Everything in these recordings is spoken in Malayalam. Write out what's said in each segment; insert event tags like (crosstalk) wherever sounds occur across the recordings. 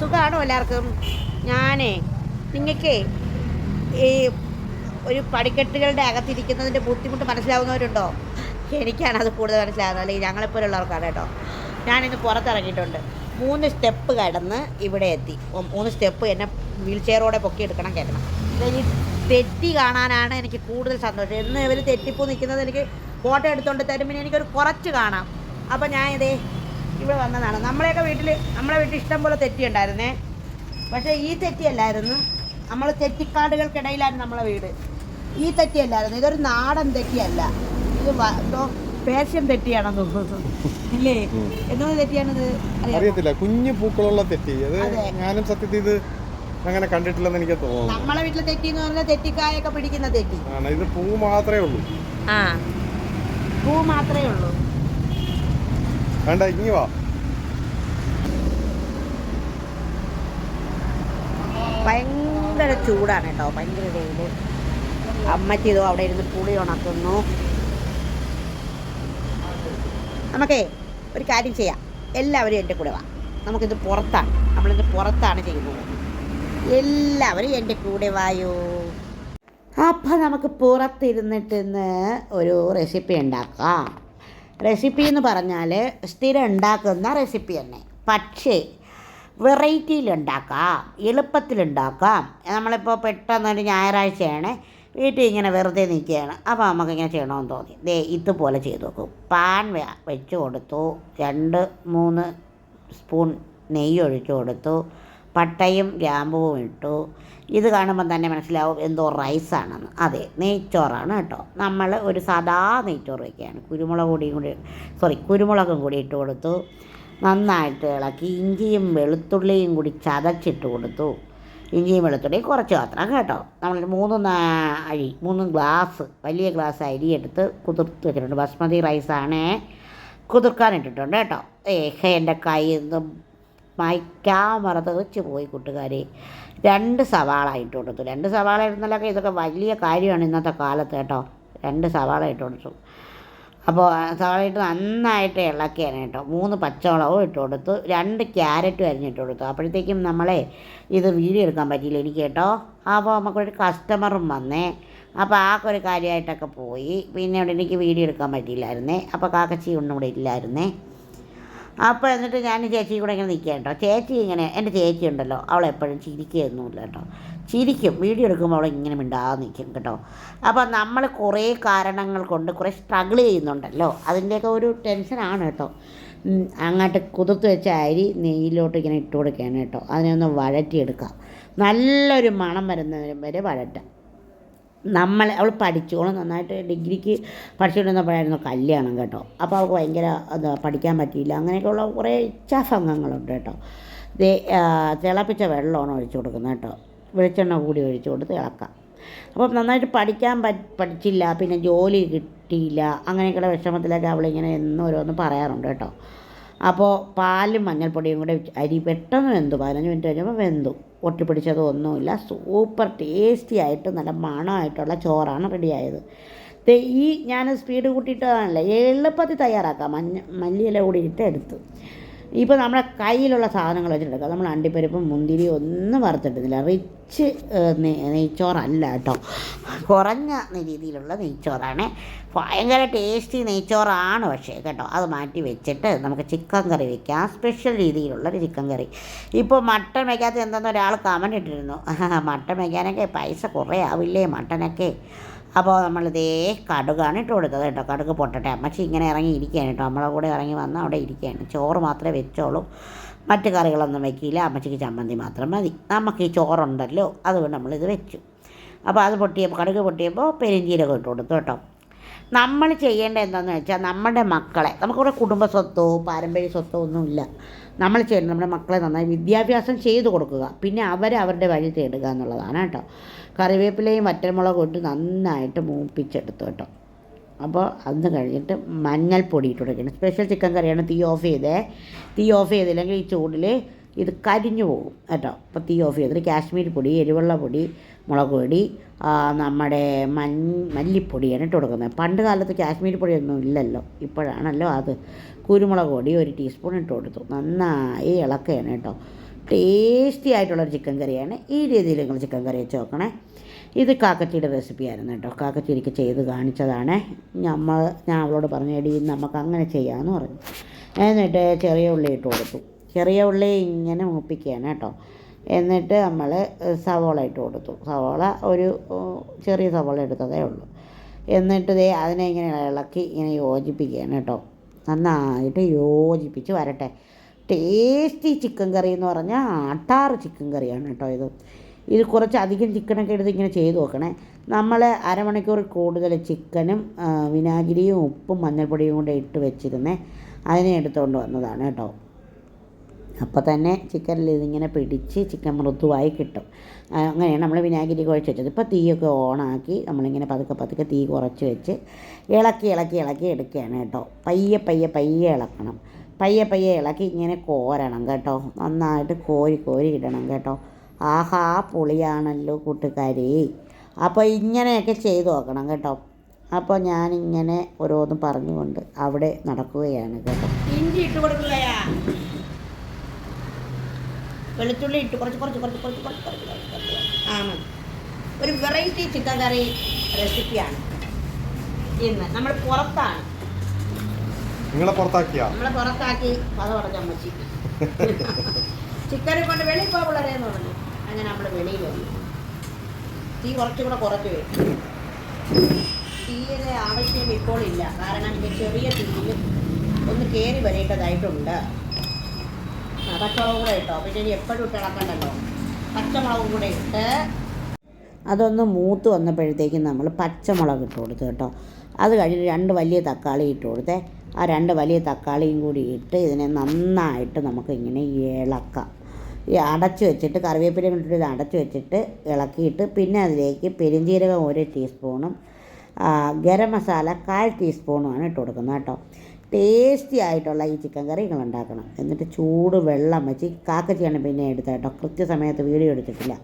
സുഖമാണോ എല്ലാവർക്കും? ഞാനേ നിങ്ങൾക്കേ ഈ ഒരു പടിക്കെട്ടുകളുടെ അകത്തിരിക്കുന്നതിന്റെ ബുദ്ധിമുട്ട് മനസ്സിലാവുന്നവരുണ്ടോ? എനിക്കാണ് അത് കൂടുതൽ മനസ്സിലാകുന്നത് അല്ലെങ്കിൽ ഞങ്ങളെപ്പോലുള്ളവർക്കാണ് കേട്ടോ. ഞാനിന്ന് പുറത്തിറങ്ങിയിട്ടുണ്ട്. മൂന്ന് സ്റ്റെപ്പ് കടന്ന് ഇവിടെ എത്തി. മൂന്ന് സ്റ്റെപ്പ് എന്നെ വീൽ ചെയറോടെ പൊക്കി എടുക്കണം കയറ്റണം ഈ തെറ്റി കാണാനാണ് എനിക്ക് കൂടുതൽ സന്തോഷം. എന്ന് ഇവർ തെറ്റിപ്പോ നിൽക്കുന്നത് എനിക്ക് ഫോട്ടോ എടുത്തുകൊണ്ട് തരുമ്പോൾ എനിക്കൊരു കുറച്ച് കാണാം. അപ്പോൾ ഞാൻ ഇതേ ഇവിടെ വന്നതാണ്. നമ്മളെയൊക്കെ വീട്ടിൽ നമ്മളെ വീട്ടിൽ ഇഷ്ടം പോലെ തെറ്റിയുണ്ടായിരുന്നേ. പക്ഷേ ഈ തെറ്റിയല്ലായിരുന്നു. നമ്മൾ തെറ്റിക്കാടുകൾക്കിടയിലായിരുന്നു നമ്മളെ വീട്. ഈ തെറ്റിയല്ലായിരുന്നു. ഇതൊരു നാടൻ തെറ്റിയല്ല. ഇത് എന്തോ പേർഷ്യൻ തെറ്റിയാണെന്ന് തോന്നുന്നു. ഇല്ലേ എന്തോ തെറ്റിയാണിത്? അറിയത്തില്ല. കുഞ്ഞു പൂക്കളുള്ള തെറ്റി. ഞാനും സത്യത്തിൽ ഇത് അങ്ങനെ കണ്ടിട്ടില്ലെന്ന് എനിക്ക് തോന്നുന്നു. നമ്മളെ വീട്ടിലെ തെറ്റി എന്ന് പറഞ്ഞാൽ തെറ്റിക്കായൊക്കെ പിടിക്കുന്ന തെറ്റി. ആണ്. ഇത് പൂ മാത്രമേ ഉള്ളൂ. ആ. പൂ മാത്രമേ ഉള്ളൂ. വേണ്ട ഇങ്ങി വാ. ഭയങ്കര ചൂടാണ് കേട്ടോ ഭയങ്കര വെയിൽ അമ്മച്ചി ഇതോ അവിടെ ഇരുന്ന് പുളി ഉണക്കുന്നു. നമുക്കേ ഒരു കാര്യം ചെയ്യാം. എല്ലാവരും എന്റെ കൂടെ വാ. നമുക്കിത് പുറത്താണ്. നമ്മളിത് പുറത്താണ് ചെയ്യുന്നത് എല്ലാവരും എന്റെ കൂടെ വായോ. അപ്പം നമുക്ക് പുറത്തിരുന്നിട്ട് ഒരു റെസിപ്പി ഉണ്ടാക്കാം. റെസിപ്പി എന്ന് പറഞ്ഞാൽ സ്ഥിരം ഉണ്ടാക്കുന്ന റെസിപ്പി തന്നെ. പക്ഷേ വെറൈറ്റിയിൽ ഉണ്ടാക്കാം എളുപ്പത്തിലുണ്ടാക്കാം. നമ്മളിപ്പോൾ പെട്ടെന്ന് ഒരു ഞായറാഴ്ചയാണ് വീട്ടിൽ ഇങ്ങനെ വെറുതെ നിൽക്കുകയാണ്. അപ്പോൾ നമുക്കിങ്ങനെ ചെയ്യണമെന്ന് തോന്നി. ദേ ഇതുപോലെ ചെയ്ത് നോക്കും. പാൻ വെച്ച് കൊടുത്തു. രണ്ട് മൂന്ന് സ്പൂൺ നെയ്യ് ഒഴിച്ചു കൊടുത്തു. പട്ടയും ഗ്രാമ്പുവും ഇട്ടു. ഇത് കാണുമ്പോൾ തന്നെ മനസ്സിലാവും എന്തോ റൈസാണെന്ന്. അതെ നെയ്ച്ചോറാണ് കേട്ടോ. നമ്മൾ ഒരു സാദാ നെയ്ച്ചോറ് വയ്ക്കുകയാണ് കുരുമുളക് പൊടിയും കൂടി സോറി കുരുമുളകും കൂടി ഇട്ട് കൊടുത്തു. നന്നായിട്ട് ഇളക്കി ഇഞ്ചിയും വെളുത്തുള്ളിയും കൂടി ചതച്ചിട്ട് കൊടുത്തു. ഇഞ്ചിയും വെളുത്തുള്ളിയും കുറച്ച് മാത്രം കേട്ടോ. നമ്മൾ മൂന്ന് അരി മൂന്ന് ഗ്ലാസ് വലിയ ഗ്ലാസ് അരി എടുത്ത് കുതിർത്ത് വെച്ചിട്ടുണ്ട്. ബസ്മതി റൈസാണേ. കുതിർക്കാൻ ഇട്ടിട്ടുണ്ട് കേട്ടോ. ഏഹ് എന്റെ കയ്യിൽ ക്യാമറ തെറിച്ച് പോയി കൂട്ടുകാരെ. രണ്ട് സവാള ഇട്ട് കൊടുത്തു. രണ്ട് സവാള ഇടുന്നതൊക്കെ ഇതൊക്കെ വലിയ കാര്യമാണ് ഇന്നത്തെ കാലത്ത് കേട്ടോ. രണ്ട് സവാള ഇട്ട് കൊടുത്തു. അപ്പോൾ സവാള ഇട്ട് നന്നായിട്ട് ഇളക്കിയാണ് കേട്ടോ. മൂന്ന് പച്ചമുളകും ഇട്ട് കൊടുത്തു. രണ്ട് ക്യാരറ്റും അരിഞ്ഞിട്ട് കൊടുത്തു. അപ്പോഴത്തേക്കും നമ്മളെ ഇത് വീഡിയോ എടുക്കാൻ പറ്റിയില്ല എനിക്ക് കേട്ടോ. അപ്പോൾ നമുക്കൊരു കസ്റ്റമറും വന്നേ. അപ്പോൾ ആ ഒരു കാര്യമായിട്ടൊക്കെ പോയി. പിന്നെ അവിടെ എനിക്ക് വീഡിയോ എടുക്കാൻ പറ്റിയില്ലായിരുന്നേ. അപ്പോൾ കാക്കച്ചി ഒന്നും ഇവിടെ ഇല്ലായിരുന്നേ. അപ്പോൾ എന്നിട്ട് ഞാൻ ചേച്ചി കൂടെ ഇങ്ങനെ നിൽക്കുക കേട്ടോ. ചേച്ചി ഇങ്ങനെ എന്റെ ചേച്ചി ഉണ്ടല്ലോ അവൾ എപ്പോഴും ചിരിക്കുകയൊന്നുമില്ല കേട്ടോ. ചിരിക്കും വീഡിയോ എടുക്കുമ്പോൾ അവൾ ഇങ്ങനെ മിണ്ടാതെ നിൽക്കും കേട്ടോ. അപ്പോൾ നമ്മൾ കുറേ കാരണങ്ങൾ കൊണ്ട് കുറേ സ്ട്രഗിൾ ചെയ്യുന്നുണ്ടല്ലോ. അതിന്റെയൊക്കെ ഒരു ടെൻഷനാണ് കേട്ടോ. അങ്ങോട്ട് കുതിർത്ത് വെച്ച അരി നെയ്യിലോട്ട് ഇങ്ങനെ ഇട്ട് കൊടുക്കുകയാണ് കേട്ടോ. അതിനെ ഒന്ന് വഴറ്റിയെടുക്കാം. നല്ലൊരു മണം വരുന്നതിന് വരെ വഴറ്റാം. നമ്മൾ അവൾ പഠിച്ചു. അവൾ നന്നായിട്ട് ഡിഗ്രിക്ക് പഠിച്ചുകൊണ്ടിരുന്നപ്പോഴായിരുന്നു കല്യാണം കേട്ടോ. അപ്പോൾ അവൾക്ക് ഭയങ്കര എന്താ പഠിക്കാൻ പറ്റിയില്ല. അങ്ങനെയൊക്കെയുള്ള കുറേ ഇച്ഛാഭംഗങ്ങളുണ്ട് കേട്ടോ. ദേ തിളപ്പിച്ച വെള്ളമാണ് ഒഴിച്ചു കൊടുക്കുന്നത് കേട്ടോ. വെളിച്ചെണ്ണ കൂടി ഒഴിച്ചു കൊടുത്ത് ഇളക്കാം അപ്പം നന്നായിട്ട് പഠിക്കാൻ പഠിച്ചില്ല. പിന്നെ ജോലി കിട്ടിയില്ല. അങ്ങനെയൊക്കെയുള്ള വിഷമത്തിലൊക്കെ അവളിങ്ങനെ എന്നും ഓരോന്ന് പറയാറുണ്ട് കേട്ടോ. അപ്പോൾ പാലും മഞ്ഞൾപ്പൊടിയും കൂടെ അരി പെട്ടെന്ന് വെന്തു. പതിനഞ്ച് മിനിറ്റ് കഴിഞ്ഞപ്പോൾ വെന്തു. ഒട്ടിപ്പിടിച്ചതോ ഒന്നുമില്ല. സൂപ്പർ ടേസ്റ്റി ആയിട്ട് നല്ല മണമായിട്ടുള്ള ചോറാണ് റെഡിയായത്. ഈ ഞാൻ സ്പീഡ് കൂട്ടിയിട്ടതാണല്ലേ എളുപ്പത്തിൽ തയ്യാറാക്കാം. മഞ്ഞ മല്ലിയില കൂടി ഇട്ട് എടുത്ത്. ഇപ്പോൾ നമ്മുടെ കയ്യിലുള്ള സാധനങ്ങൾ വെച്ചിട്ടെടുക്കാം നമ്മൾ അണ്ടിപ്പരിപ്പും മുന്തിരി ഒന്നും വറുത്തിട്ടുന്നില്ല റിച്ച് നെയ്ച്ചോറല്ല കേട്ടോ. കുറഞ്ഞ രീതിയിലുള്ള നെയ്ച്ചോറാണ്. ഭയങ്കര ടേസ്റ്റി നെയ്ച്ചോറാണ് പക്ഷേ കേട്ടോ. അത് മാറ്റി വെച്ചിട്ട് നമുക്ക് ചിക്കൻ കറി വെക്കാം. സ്പെഷ്യൽ രീതിയിലുള്ളൊരു ചിക്കൻ കറി. ഇപ്പോൾ മട്ടൺ വയ്ക്കാത്ത എന്തെന്ന് ഒരാൾ കമന്റ് ഇട്ടിരുന്നു. (laughs) മട്ടൺ വയ്ക്കാനൊക്കെ പൈസ കുറേ ആവില്ലേ മട്ടനൊക്കെ? അപ്പോൾ നമ്മൾ നമ്മളിതേ കടുകാണ് ഇട്ട് കൊടുത്തത് കേട്ടോ. കടുക് പൊട്ടട്ടെ. അമ്മച്ചി ഇങ്ങനെ ഇറങ്ങി ഇരിക്കുകയാണ് കേട്ടോ. നമ്മളെ കൂടെ ഇറങ്ങി വന്ന് അവിടെ ഇരിക്കുകയാണ്. ചോറ് മാത്രമേ വെച്ചോളൂ. മറ്റു കറികളൊന്നും വെക്കില്ല. അമ്മച്ചിക്ക് ചമ്മന്തി മാത്രം മതി. നമുക്ക് ഈ ചോറുണ്ടല്ലോ. അതുകൊണ്ട് നമ്മളിത് വെച്ചു. അപ്പോൾ അത് പൊട്ടിയപ്പോൾ കടുക് പൊട്ടിയപ്പോൾ പെരിഞ്ചീരകം ഇട്ട് കൊടുത്തു കേട്ടോ. നമ്മൾ ചെയ്യേണ്ട എന്താണെന്ന് വെച്ചാൽ നമ്മുടെ മക്കളെ നമുക്കിവിടെ കുടുംബ സ്വത്തോ പാരമ്പര്യ സ്വത്തോ ഒന്നുമില്ല. നമ്മൾ ചെയ്യേണ്ടത് നമ്മുടെ മക്കളെ നന്നായി വിദ്യാഭ്യാസം ചെയ്തു കൊടുക്കുക. പിന്നെ അവരെ അവരുടെ വഴി തേടുക എന്നുള്ളതാണ് കേട്ടോ. കറിവേപ്പിലയും വറ്റൽമുളകും ഇട്ട് നന്നായിട്ട് മൂപ്പിച്ചെടുത്തു കേട്ടോ. അപ്പോൾ അന്ന് കഴിഞ്ഞിട്ട് മഞ്ഞൾപ്പൊടി ഇട്ട് കൊടുക്കണം. സ്പെഷ്യൽ ചിക്കൻ കറിയാണ് തീ ഓഫ് ചെയ്തേ. തീ ഓഫ് ചെയ്തില്ലെങ്കിൽ ഈ ചൂടിൽ ഇത് കരിഞ്ഞു പോകും കേട്ടോ. അപ്പോൾ തീ ഓഫ് ചെയ്തിട്ട് കാശ്മീരി പൊടി എരിവെള്ള പൊടി മുളക് പൊടി നമ്മുടെ മൻ മല്ലിപ്പൊടിയാണ് ഇട്ട് കൊടുക്കുന്നത്. പണ്ട് കാലത്ത് കാശ്മീരി പൊടിയൊന്നും ഇല്ലല്ലോ. ഇപ്പോഴാണല്ലോ അത്. കുരുമുളക് പൊടി ഒരു ടീസ്പൂൺ ഇട്ട് കൊടുത്തു. നന്നായി ഇളക്കുകയാണ് കേട്ടോ. ടേസ്റ്റി ആയിട്ടുള്ളൊരു ചിക്കൻ കറിയാണ്. ഈ രീതിയിൽ നിങ്ങൾ ചിക്കൻ കറി വെച്ച് നോക്കണേ. ഇത് കാക്കച്ചിയുടെ റെസിപ്പിയായിരുന്നു കേട്ടോ. കാക്കച്ചി എനിക്ക് ചെയ്ത് കാണിച്ചതാണ്. നമ്മൾ ഞാൻ അവളോട് പറഞ്ഞു എടി നമുക്ക് അങ്ങനെ ചെയ്യാമെന്ന് പറഞ്ഞു. എന്നിട്ട് ചെറിയ ഉള്ളി ഇട്ട് കൊടുത്തു. ചെറിയ ഉള്ളി ഇങ്ങനെ മൂപ്പിക്കുകയാണ് കേട്ടോ. എന്നിട്ട് നമ്മൾ സവോള ഇട്ട് കൊടുത്തു. സവോള ഒരു ചെറിയ സവോള എടുത്തതേ ഉള്ളൂ. എന്നിട്ട് ദേ അതിനെ ഇങ്ങനെ ഇളക്കി ഇങ്ങനെ യോജിപ്പിക്കുകയാണ് കേട്ടോ. നന്നായിട്ട് യോജിപ്പിച്ച് വരട്ടെ. ടേസ്റ്റി ചിക്കൻ കറി എന്ന് പറഞ്ഞാൽ ആട്ടാറ് ചിക്കൻ കറിയാണ് കേട്ടോ ഇത്. ഇത് കുറച്ച് അധികം ചിക്കനൊക്കെ എടുത്ത് ഇങ്ങനെ ചെയ്ത് നോക്കണേ. നമ്മൾ അരമണിക്കൂർ കൂടുതൽ ചിക്കനും വിനാഗിരിയും ഉപ്പും മഞ്ഞൾപ്പൊടിയും കൂടെ ഇട്ട് വെച്ചിരുന്നേ. അതിനെ എടുത്തുകൊണ്ട് വന്നതാണ് കേട്ടോ. അപ്പോൾ തന്നെ ചിക്കനിൽ ഇതിങ്ങനെ പിടിച്ച് ചിക്കൻ മൃദുവായി കിട്ടും. അങ്ങനെയാണ് നമ്മൾ വിനാഗിരി കുഴച്ച് വെച്ചത്. ഇപ്പോൾ തീയൊക്കെ ഓണാക്കി നമ്മളിങ്ങനെ പതുക്കെ പതുക്കെ തീ കുറച്ച് വെച്ച് ഇളക്കി ഇളക്കി ഇളക്കി എടുക്കുകയാണ് കേട്ടോ. പയ്യെ പയ്യെ പയ്യെ ഇളക്കണം. പയ്യെ പയ്യെ ഇളക്കി ഇങ്ങനെ കോരണം കേട്ടോ. നന്നായിട്ട് കോരി കോരി ഇടണം കേട്ടോ. ആഹാ പുളിയാണല്ലോ കൂട്ടുകാരി. അപ്പോൾ ഇങ്ങനെയൊക്കെ ചെയ്തു നോക്കണം കേട്ടോ. അപ്പോൾ ഞാനിങ്ങനെ ഓരോന്ന് പറഞ്ഞുകൊണ്ട് അവിടെ നടക്കുകയാണ് കേട്ടോ. ഇഞ്ചി ഇട്ട് കൊടുക്കുകയാ വെളുത്തുള്ളി ഇട്ട് കുറച്ച് കുറച്ച് കുറച്ച് കുറച്ച് കുറച്ച് കുറച്ച് ആണ് ഒരു വെറൈറ്റി ചിക്കൻ കറി റെസിപ്പിയാണ് ഇന്ന് നമ്മൾ പുറത്താണ് നിങ്ങളെ പുറത്താക്കിയാ? നമ്മളെ പുറത്താക്കി. കഥ പറഞ്ഞ അമ്മച്ചി. ചിക്കനെ കൊണ്ട് വെളിയിൽ പോകാൻ പിള്ളേരെന്ന് പറഞ്ഞു. അങ്ങനെ നമ്മൾ വെളിയിൽ വന്നു. തീ കുറച്ചും കൂടെ കുറച്ച് വരും. തീയുടെ ആവശ്യം ഇപ്പോൾ ഇല്ല. കാരണം ഇത് ചെറിയ തീയിൽ ഒന്ന് കയറി വരേണ്ടതായിട്ടുണ്ട്. പച്ചമുളകും കൂടെ ഇട്ടോ. പിന്നെ ഇനി എപ്പോഴും ഇട്ട് ഇളക്കണ്ടല്ലോ. പച്ചമുളകും കൂടെ ഇട്ട്. അതൊന്ന് മൂത്ത് വന്നപ്പോഴത്തേക്കും നമ്മൾ പച്ചമുളക് ഇട്ട് കൊടുത്തു കേട്ടോ. അത് കഴിഞ്ഞ് രണ്ട് വലിയ തക്കാളി ഇട്ട് കൊടുത്തേ. ആ രണ്ട് വലിയ തക്കാളിയും കൂടി ഇട്ട് ഇതിനെ നന്നായിട്ട് നമുക്ക് ഇങ്ങനെ ഇളക്കാം. ഈ അടച്ചു വെച്ചിട്ട് കറിവേപ്പിലയും ഇട്ടിട്ട് ഇത് അടച്ചു വെച്ചിട്ട് ഇളക്കിയിട്ട് പിന്നെ അതിലേക്ക് പെരിഞ്ജീരകം ഒരു ടീസ്പൂണും ഗരം മസാല കാൽ ടീസ്പൂണുമാണ് ഇട്ട് കൊടുക്കുന്നത് കേട്ടോ. ടേസ്റ്റി ആയിട്ടുള്ള ഈ ചിക്കൻ കറി നിങ്ങൾ ഉണ്ടാക്കണം. എന്നിട്ട് ചൂട് വെള്ളം വെച്ച് കാക്കച്ചിയാണ് പിന്നെ എടുത്തത് കേട്ടോ. കൃത്യസമയത്ത് വീഡിയോ എടുത്തിട്ടില്ല.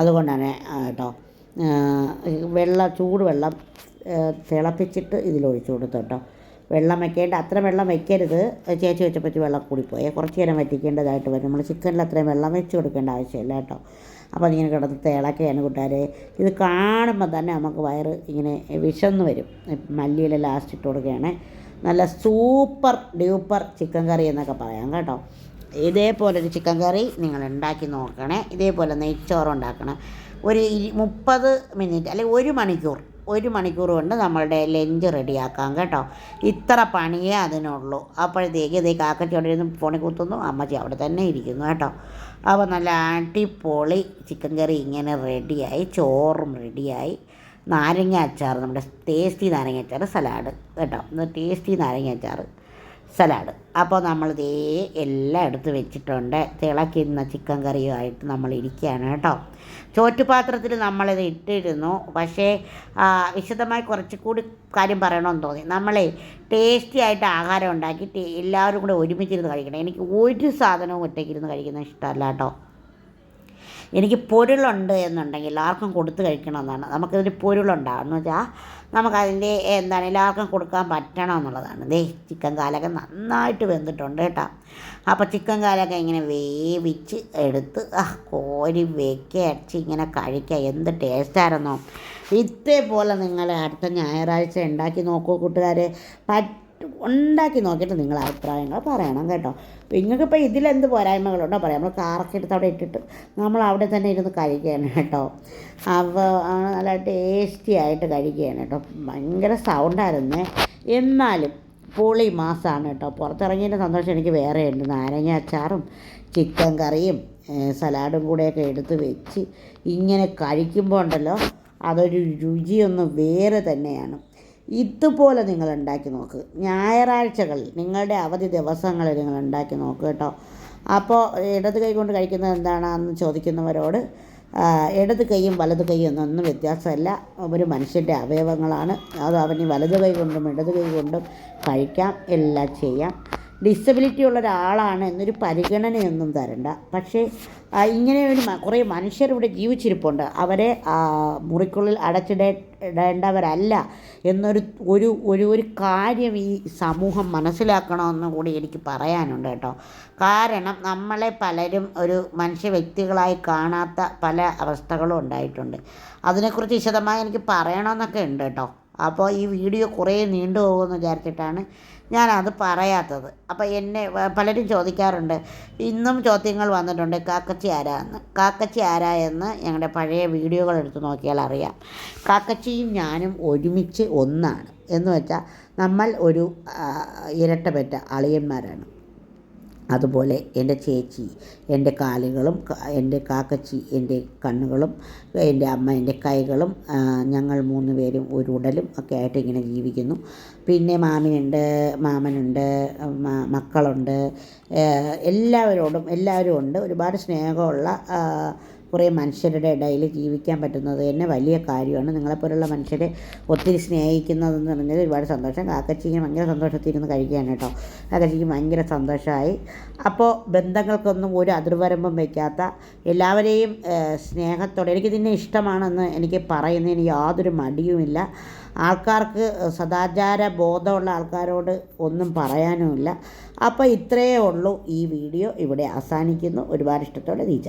അതുകൊണ്ടാണ് കേട്ടോ വെള്ളം ചൂട് വെള്ളം തിളപ്പിച്ചിട്ട് ഇതിലൊഴിച്ചു കൊടുത്തു കേട്ടോ. വെള്ളം വയ്ക്കേണ്ട അത്ര വെള്ളം വയ്ക്കരുത് ചേച്ചി വെച്ചപ്പറ്റി വെള്ളം കൂടിപ്പോയേ. കുറച്ച് നേരം വറ്റിക്കേണ്ടതായിട്ട് വരും. നമ്മൾ ചിക്കനിൽ അത്രയും വെള്ളം വെച്ച് കൊടുക്കേണ്ട ആവശ്യമില്ല കേട്ടോ. അപ്പോൾ അതിങ്ങനെ കിടന്ന് തിളക്കുകയാണ് കൂട്ടുകാരെ. ഇത് കാണുമ്പോൾ തന്നെ നമുക്ക് വയറ് ഇങ്ങനെ വിശന്ന് വരും. മല്ലിയില ലാസ്റ്റ് ഇട്ട് കൊടുക്കുകയാണ്. നല്ല സൂപ്പർ ഡ്യൂപ്പർ ചിക്കൻ കറി എന്നൊക്കെ പറയാം കേട്ടോ. ഇതേപോലെ ഒരു ചിക്കൻ കറി നിങ്ങൾ ഉണ്ടാക്കി നോക്കണേ. ഇതേപോലെ നെയ്ച്ചോറ് ഉണ്ടാക്കണം. ഒരു മുപ്പത് മിനിറ്റ് അല്ലെങ്കിൽ ഒരു മണിക്കൂർ ഒരു മണിക്കൂർ കൊണ്ട് നമ്മളുടെ ലഞ്ച് റെഡിയാക്കാം കേട്ടോ. ഇത്ര പണിയേ അതിനുള്ളൂ. അപ്പോഴത്തേക്ക് ഇതേ കാക്കച്ചി അവിടെ ഇരുന്ന് ഫോണിൽ കുത്തുന്നു. അമ്മച്ചി അവിടെ തന്നെ ഇരിക്കുന്നു കേട്ടോ. അപ്പോൾ നല്ല അടിപൊളി ചിക്കൻ കറി ഇങ്ങനെ റെഡിയായി. ചോറും റെഡിയായി. നാരങ്ങ അച്ചാർ നമ്മുടെ ടേസ്റ്റി നാരങ്ങ അച്ചാർ സലാഡ് കേട്ടോ. ടേസ്റ്റി നാരങ്ങ അച്ചാർ. സലാഡ്. അപ്പോൾ നമ്മൾ ദേ എല്ലാം എടുത്ത് വെച്ചിട്ടുണ്ട്. തിളക്കുന്ന ചിക്കൻ കറിയുമായിട്ട് നമ്മൾ ഇരിക്കുകയാണ് കേട്ടോ. ചോറ്റുപാത്രത്തിൽ നമ്മളിത് ഇട്ടിരുന്നു. പക്ഷേ വിശദമായി കുറച്ചുകൂടി കാര്യം പറയണമെന്ന് തോന്നി. നമ്മളെ ടേസ്റ്റി ആയിട്ട് ആഹാരം ഉണ്ടാക്കി എല്ലാവരും കൂടെ ഒരുമിച്ചിരുന്ന് കഴിക്കണം. എനിക്ക് ഒരു സാധനവും ഒറ്റയ്ക്കിരുന്ന് കഴിക്കുന്നത് ഇഷ്ടമല്ല കേട്ടോ. എനിക്ക് പൊരുളുണ്ട് എന്നുണ്ടെങ്കിൽ ആർക്കും കൊടുത്തു കഴിക്കണമെന്നാണ്. നമുക്കിതിന് പൊരുളുണ്ടാവും. എന്ന് വെച്ചാൽ നമുക്കതിന്റെ എന്താണ് എല്ലാവർക്കും കൊടുക്കാൻ പറ്റണം എന്നുള്ളതാണ് ദേ ചിക്കൻ കാലൊക്കെ നന്നായിട്ട് വെന്തിട്ടുണ്ട് കേട്ടോ. അപ്പോൾ ചിക്കൻ കാലൊക്കെ ഇങ്ങനെ വേവിച്ച് എടുത്ത് ആ കോരി വെക്കുക അടിച്ച് ഇങ്ങനെ കഴിക്കുക. എന്ത് ടേസ്റ്റായിരുന്നോ. ഇതേപോലെ നിങ്ങൾ അടുത്ത ഞായറാഴ്ച ഉണ്ടാക്കി നോക്കൂ കൂട്ടുകാരെ. പറ്റ ഉണ്ടാക്കി നോക്കിയിട്ട് നിങ്ങൾ അഭിപ്രായങ്ങൾ പറയണം കേട്ടോ. നിങ്ങൾക്കിപ്പോൾ ഇതിലെന്ത് പോരായ്മകളുണ്ടോ പറയാം. നമ്മൾ കാറൊക്കെ എടുത്ത് അവിടെ ഇട്ടിട്ട് നമ്മൾ അവിടെ തന്നെ ഇരുന്ന് കഴിക്കുകയാണ് കേട്ടോ. അപ്പോൾ നല്ല ടേസ്റ്റി ആയിട്ട് കഴിക്കുകയാണ് കേട്ടോ. ഭയങ്കര സൗണ്ടായിരുന്നേ. എന്നാലും പൊളി മാസമാണ് കേട്ടോ. പുറത്തിറങ്ങിയതിന്റെ സന്തോഷം എനിക്ക് വേറെ ഉണ്ട് നാരങ്ങ അച്ചാറും ചിക്കൻ കറിയും സലാഡും കൂടെയൊക്കെ എടുത്ത് വെച്ച് ഇങ്ങനെ കഴിക്കുമ്പോൾ ഉണ്ടല്ലോ അതൊരു രുചിയൊന്ന് വേറെ തന്നെയാണ്. ഇതുപോലെ നിങ്ങൾ ഉണ്ടാക്കി നോക്ക്. ഞായറാഴ്ചകളിൽ നിങ്ങളുടെ അവധി ദിവസങ്ങളിൽ നിങ്ങൾ ഉണ്ടാക്കി നോക്ക് കേട്ടോ. അപ്പോൾ ഇടത് കൈ കൊണ്ട് കഴിക്കുന്നത് എന്താണെന്ന് ചോദിക്കുന്നവരോട് ഇടത് കൈയും വലത് കൈയും ഒന്നും വ്യത്യാസമല്ല. ഒരു മനുഷ്യന്റെ അവയവങ്ങളാണ്. അത് അവന് വലത് കൈ കൊണ്ടും ഇടത് കൈ കൊണ്ടും കഴിക്കാം എല്ലാം ചെയ്യാം. ഡിസബിലിറ്റി ഉള്ള ഒരാളാണ് എന്നൊരു പരിഗണനയൊന്നും തരണ്ട. പക്ഷേ ഇങ്ങനെ ഒരു കുറേ മനുഷ്യരിവിടെ ജീവിച്ചിരിപ്പുണ്ട്. അവരെ മുറിക്കുള്ളിൽ അടച്ചിടേ ഇടേണ്ടവരല്ല. എന്നൊരു ഒരു ഒരു ഒരു കാര്യം ഈ സമൂഹം മനസ്സിലാക്കണമെന്ന് കൂടി എനിക്ക് പറയാനുണ്ട് കേട്ടോ. കാരണം നമ്മളെ പലരും ഒരു മനുഷ്യ വ്യക്തികളായി കാണാത്ത പല അവസ്ഥകളും ഉണ്ടായിട്ടുണ്ട്. അതിനെക്കുറിച്ച് വിശദമായി എനിക്ക് പറയണമെന്നൊക്കെ ഉണ്ട് കേട്ടോ. അപ്പോൾ ഈ വീഡിയോ കുറേ നീണ്ടു പോകുമെന്ന് വിചാരിച്ചിട്ടാണ് ഞാനത് പറയാത്തത്. അപ്പോൾ എന്നെ പലരും ചോദിക്കാറുണ്ട് ഇന്നും ചോദ്യങ്ങൾ വന്നിട്ടുണ്ട് കാക്കച്ചി ആരാന്ന് കാക്കച്ചി ആരാ എന്ന് ഞങ്ങളുടെ പഴയ വീഡിയോകൾ എടുത്ത് നോക്കിയാൽ അറിയാം. കാക്കച്ചിയും ഞാനും ഒരുമിച്ച് ഒന്നാണ്. എന്ന് വെച്ചാൽ നമ്മൾ ഒരു ഇരട്ടപ്പെട്ട അളിയന്മാരാണ്. അതുപോലെ എന്റെ ചേച്ചി എന്റെ കാലുകളും എന്റെ കാക്കച്ചി എന്റെ കണ്ണുകളും എന്റെ അമ്മ എന്റെ കൈകളും ഞങ്ങൾ മൂന്ന് പേരും ഒരു ഉടലും ഒക്കെ ആയിട്ട് ഇങ്ങനെ ജീവിക്കുന്നു. പിന്നെ മാമനുണ്ട് മ- മക്കളുണ്ട് എല്ലാവരോടും എല്ലാവരും ഉണ്ട്. ഒരുപാട് സ്നേഹമുള്ള കുറേ മനുഷ്യരുടെ ഇടയിൽ ജീവിക്കാൻ പറ്റുന്നത് തന്നെ വലിയ കാര്യമാണ്. നിങ്ങളെപ്പോലുള്ള മനുഷ്യരെ ഒത്തിരി സ്നേഹിക്കുന്നതെന്ന് പറഞ്ഞാൽ ഒരുപാട് സന്തോഷം. കാക്കച്ചിക്ക് ഭയങ്കര സന്തോഷത്തിരുന്ന് കഴിക്കുകയാണ് കേട്ടോ. കാക്കച്ചിക്ക് ഭയങ്കര സന്തോഷമായി. അപ്പോൾ ബന്ധങ്ങൾക്കൊന്നും ഒരു അതിർവരമ്പും വയ്ക്കാത്ത എല്ലാവരെയും സ്നേഹത്തോടെ എനിക്ക് നിന്നെ ഇഷ്ടമാണെന്ന് എനിക്ക് പറയുന്നതിന് യാതൊരു മടിയുമില്ല. ആൾക്കാർക്ക് സദാചാര ബോധമുള്ള ആൾക്കാരോട് ഒന്നും പറയാനുമില്ല. അപ്പോൾ ഇത്രയേ ഉള്ളൂ ഈ വീഡിയോ. ഇവിടെ അവസാനിക്കുന്നു. ഒരുപാട് ഇഷ്ടത്തോടെ നീച്ച